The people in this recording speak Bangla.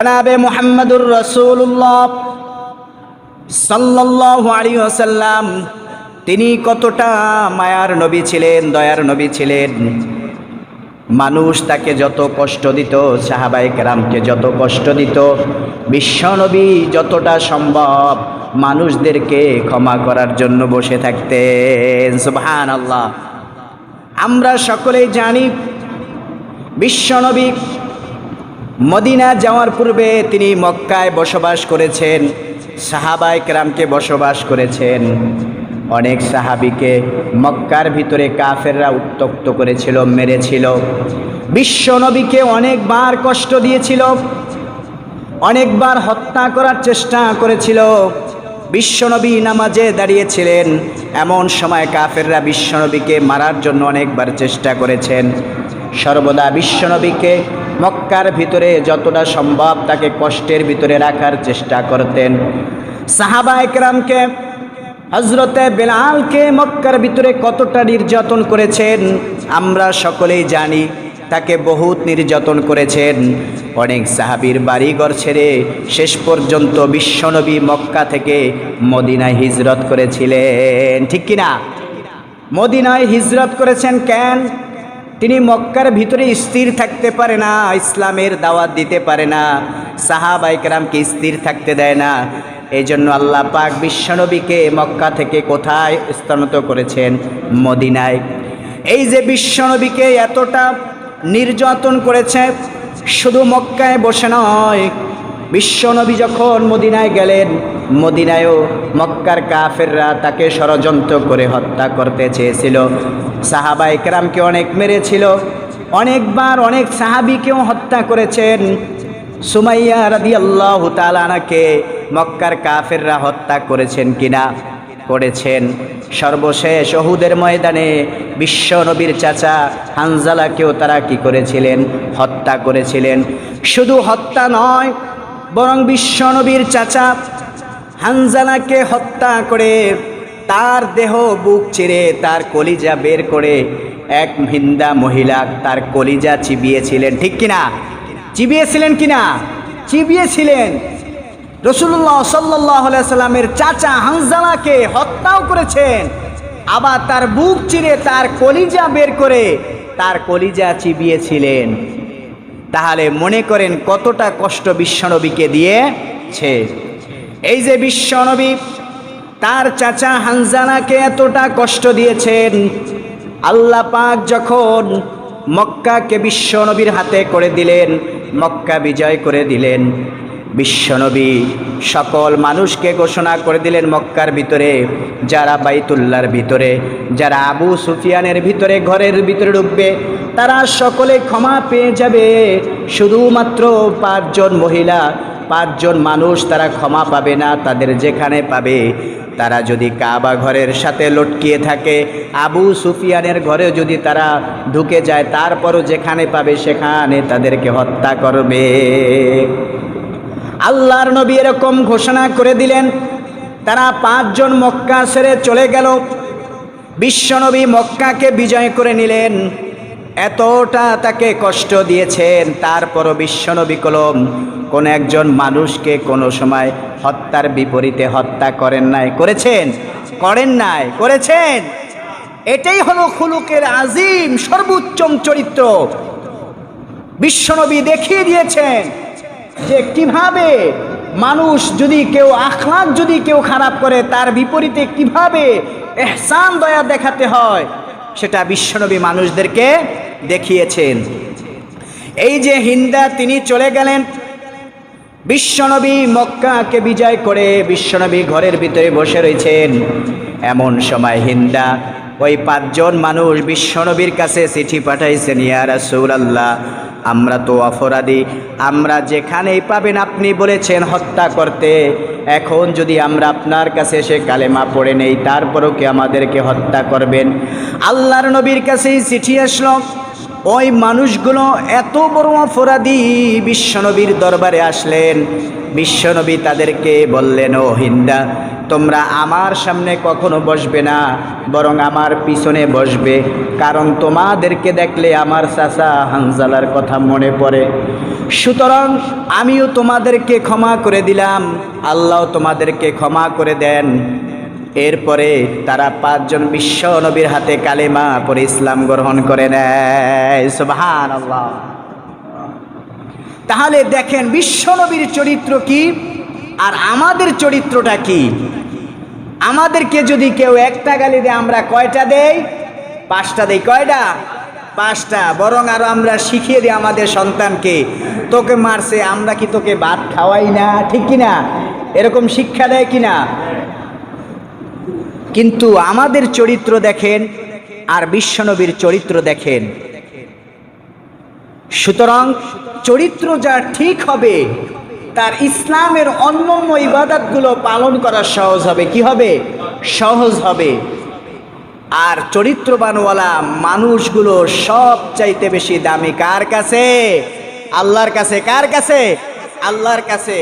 জনাবে মোহাম্মদুর রসুল্লাহ সাল্লাল্লাহু আলাইহি ওয়াসাল্লাম, তিনি কতটা মায়ার নবী ছিলেন, দয়ার নবী ছিলেন। মানুষ তাকে যত কষ্ট দিত সাহাবাই কেরামকে যত কষ্ট দিত বিশ্বনবী যতটা সম্ভব মানুষদেরকে ক্ষমা করার জন্য বসে থাকতেন। সুবহান আল্লাহ আমরা সকলেই জানি বিশ্বনবী মদিনা যাওয়ার পূর্বে তিনি মক্কায় বসবাস করেছেন, সাহাবায় কেরামকে বসবাস করেছেন। অনেক সাহাবিকে মক্কার ভিতরে কাফেররা উত্তক্ত করেছিল, মেরেছিল। বিশ্বনবীকে অনেকবার কষ্ট দিয়েছিল, অনেকবার হত্যা করার চেষ্টা করেছিল। বিশ্বনবী নামাজে দাঁড়িয়েছিলেন, এমন সময় কাফেররা বিশ্বনবীকে মারার জন্য অনেকবার চেষ্টা করেছেন। সর্বদা বিশ্বনবীকে মক্কার ভিতরে যতটা সম্ভব তাকে কষ্টের ভিতরে রাখার চেষ্টা করতেন। সাহাবা একরামকে হজরতে বেলালকে মক্কার ভিতরে কতটা নির্যাতন করেছেন, আমরা সকলেই জানি, তাকে বহুত নির্যাতন করেছেন। অনেক সাহাবির বাড়িঘর ছেড়ে শেষ পর্যন্ত বিশ্বনবী মক্কা থেকে মদিনায় হিজরত করেছিলেন। ঠিক কিনা? মদিনায় হিজরত করেছেন কেন? তিনি মক্কার ভিতরে স্থির থাকতে পারে না, ইসলামের দাওয়াত দিতে পারে না সাহাবাইকরামকে স্থির থাকতে দেয় না। এই জন্য আল্লাহ পাক বিশ্বনবীকে মক্কা থেকে কোথায় স্থানত করেছেন? মদিনায়। এই যে বিশ্বনবীকে এতটা নির্যাতন করেছে, শুধু মক্কায় বসে নয়, বিশ্বনবী যখন মদিনায় গেলেন মদিনায়ও মক্কার কাফেররা তাকে ষড়যন্ত্র করে হত্যা করতে চেয়েছিল। সাহাবা একরামকে অনেক মেরেছিল। অনেকবার অনেক সাহাবিকেও হত্যা করেছেন। সুমাইয়া রাদি আল্লাহ তালানাকে মক্কার কাফেররা হত্যা করেছেন কিনা? করেছেন। সর্বশেষ অহুদের ময়দানে বিশ্ব নবীর চাচা হানজালাকেও তারা কি করেছিলেন? হত্যা করেছিলেন। শুধু হত্যা নয়, বরং বিশ্ব নবীর চাচা হানজালাকে হত্যা করে তার দেহ বুক চিরে তার কলিজা বের করে এক হিন্দা মহিলা তার কলিজা চিবিয়েছিলেন, ঠিক কিনা? চিবিয়েছিলেন কিনা? চিবিয়েছিলেন। রসুল্লাহ সাল্লাহ সাল্লামের চাচা হানজালাকে হত্যাও করেছেন। আবার তার বুক চিরে তার কলিজা বের করে তার কলিজা চিবিয়েছিলেন। তাহলে মনে করেন কতটা কষ্ট বিশ্বনবীকে দিয়েছে। এই যে বিশ্বনবী তার চাচা হানজানাকে এতটা কষ্ট দিয়েছেন, আল্লাহ পাক যখন মক্কাকে বিশ্বনবীর হাতে করে দিলেন, মক্কা বিজয় করে দিলেন বিশ্বনবী সকল মানুষকে ঘোষণা করে দিলেন মক্কার ভিতরে, যারা বাইতুল্লার ভিতরে, যারা আবু সুফিয়ানের ভিতরে ঘরের ভিতরে ঢুকবে, তারা সকলে ক্ষমা পেয়ে যাবে। শুধুমাত্র পাঁচজন মহিলা পাঁচজন মানুষ তারা ক্ষমা পাবে না, তাদের যেখানে পাবে। তারা যদি কাবা ঘরের সাথে লটকিয়ে থাকে, আবু সুফিয়ানের ঘরে যদি তারা ঢুকে যায়, তারপরও যেখানে পাবে, সেখানে তাদেরকে হত্যা করবে। আল্লাহর নবী এরকম ঘোষণা করে দিলেন। তারা পাঁচজন মক্কা ছেড়ে চলে গেল। বিশ্বনবী মক্কাকে বিজয় করে নিলেন। এতটা তাকে কষ্ট দিয়েছেন, তারপরও বিশ্বনবী কলম, কোন একজন মানুষকে কোনো সময় হত্যার বিপরীতে হত্যা করেন নাই। করেছেন? করেন নাই। করেছেন? এটাই হলো খুলুকের আজিম সর্বোচ্চম চরিত্র। বিশ্বনবী দেখিয়ে দিয়েছেন যে কীভাবে মানুষ যদি কেউ আখলাক যদি কেউ খারাপ করে, তার বিপরীতে কীভাবে এহসান দয়া দেখাতে হয়, সেটা বিশ্বনবী মানুষদেরকে দেখিয়েছেন। এই যে হিন্দা, তিনি চলে গেলেন। বিশ্বনবী মক্কাকে বিজয় করে বিশ্বনবী ঘরের ভিতরে বসে রয়েছেন। এমন সময় হিন্দা ওই পাঁচজন মানুষ বিশ্বনবীর কাছে চিঠি পাঠাইছেন, ইয়া রাসূলুল্লাহ, আমরা তো অপরাধী। আমরা যেখানেই পাবেন আপনি বলেছেন হত্যা করতে। এখন যদি আমরা আপনার কাছে এসে কালেমা পড়ে নেই, তারপরও কি আমাদেরকে হত্যা করবেন? আল্লাহর নবীর কাছেই চিঠি আসলো। ওই মানুষগুলো এত বড় অপরাধী বিশ্বনবীর দরবারে আসলেন। বিশ্বনবী তাদেরকে বললেন, ও হিন্দা, তোমরা আমার সামনে কখনো বসবে না, বরং আমার পিছনে বসবে, কারণ তোমাদেরকে দেখলে আমার চাচা হানজালার কথা মনে পড়ে। সুতরাং আমিও তোমাদেরকে ক্ষমা করে দিলাম, আল্লাহ তোমাদেরকে ক্ষমা করে দেন। এরপরে তারা পাঁচজন বিশ্ব নবীর হাতে কালেমা পরে ইসলাম গ্রহণ করে নেয়। সুবহান তাহলে দেখেন বিশ্ব নবীর চরিত্র কি? আর আমাদের চরিত্রটা কি? আমাদেরকে যদি কেউ একটা গালি দেয়, আমরা কয়টা দেই? পাঁচটা দেই। কয়টা? পাঁচটা। বরং আরও আমরা শিখিয়ে দিই আমাদের সন্তানকে, তোকে মারছে, আমরা কি তোকে ভাত খাওয়াই না? ঠিক কিনা? এরকম শিক্ষা দেয় কিনা? কিন্তু আমাদের চরিত্র দেখেন আর বিশ্বনবীর চরিত্র দেখেন। সুতরাং চরিত্র যা ঠিক হবে, তার ইসলামের অন্যান্য ইবাদতগুলো পালন করা সহজ হবে। কি হবে? সহজ হবে। আর চরিত্রবানওয়ালা মানুষগুলো সব চাইতে বেশি দামি কার কাছে? আল্লাহর কাছে, কার কাছে? আল্লাহর কাছে।